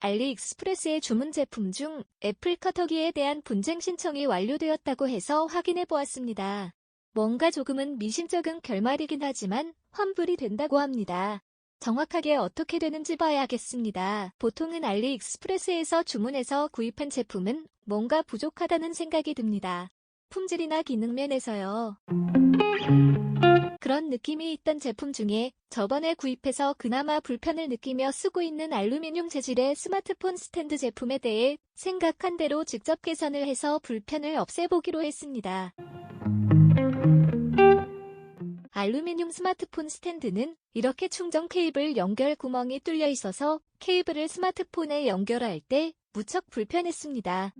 알리익스프레스의 주문 제품 중 애플 커터기에 대한 분쟁 신청이 완료되었다고 해서 확인해 보았습니다. 뭔가 조금은 미심쩍은 결말이긴 하지만 환불이 된다고 합니다. 정확하게 어떻게 되는지 봐야겠습니다. 보통은 알리익스프레스에서 주문해서 구입한 제품은 뭔가 부족하다는 생각이 듭니다. 품질이나 기능 면에서요. 그런 느낌이 있던 제품 중에 저번에 구입해서 그나마 불편을 느끼며 쓰고 있는 알루미늄 재질의 스마트폰 스탠드 제품에 대해 생각한 대로 직접 개선을 해서 불편을 없애보기로 했습니다. 알루미늄 스마트폰 스탠드는 이렇게 충전 케이블 연결 구멍이 뚫려 있어서 케이블을 스마트폰에 연결할 때 무척 불편했습니다.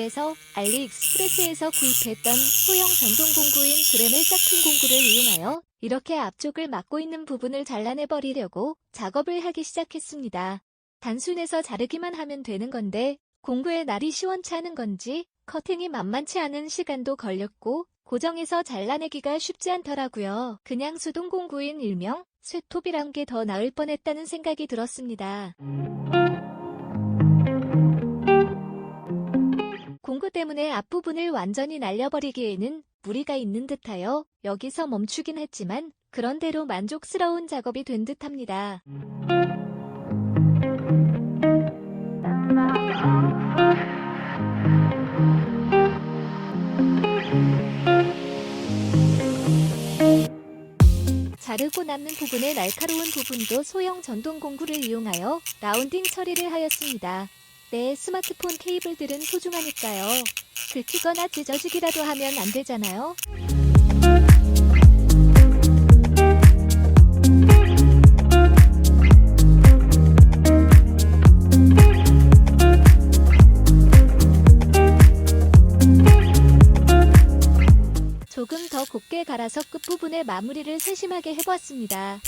그래서 알리익스프레스에서 구입했던 소형 전동 공구인 드레멜 짝퉁 공구를 이용하여 이렇게 앞쪽을 막고 있는 부분을 잘라내 버리려고 작업을 하기 시작했습니다. 단순해서 자르기만 하면 되는 건데 공구의 날이 시원찮은 건지 커팅이 만만치 않은 시간도 걸렸고 고정해서 잘라내기가 쉽지 않더라고요. 그냥 수동 공구인 일명 쇠톱이란 게 더 나을 뻔했다는 생각이 들었습니다. 때문에 앞부분을 완전히 날려버리기에는 무리가 있는 듯하여 여기서 멈추긴 했지만 그런대로 만족스러운 작업이 된 듯합니다. 자르고 남는 부분의 날카로운 부분도 소형 전동 공구를 이용하여 라운딩 처리를 하였습니다. 내 스마트폰 케이블들은 소중하니까요. 긁히거나 찢어지기라도 하면 안 되잖아요. 조금 더 곱게 갈아서 끝부분에 마무리를 세심하게 해보았습니다.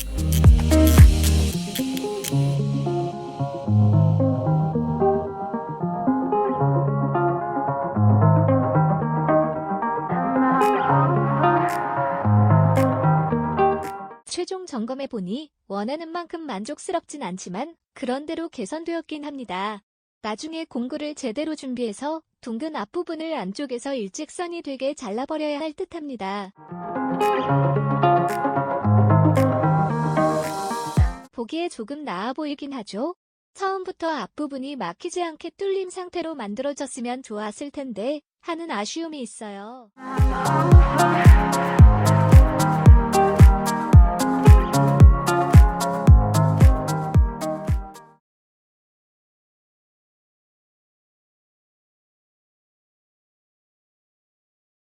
최종 점검해 보니 원하는 만큼 만족스럽진 않지만 그런대로 개선되었긴 합니다. 나중에 공구를 제대로 준비해서 둥근 앞부분을 안쪽에서 일직선이 되게 잘라버려야 할 듯합니다. 보기에 조금 나아 보이긴 하죠? 처음부터 앞부분이 막히지 않게 뚫린 상태로 만들어졌으면 좋았을 텐데 하는 아쉬움이 있어요.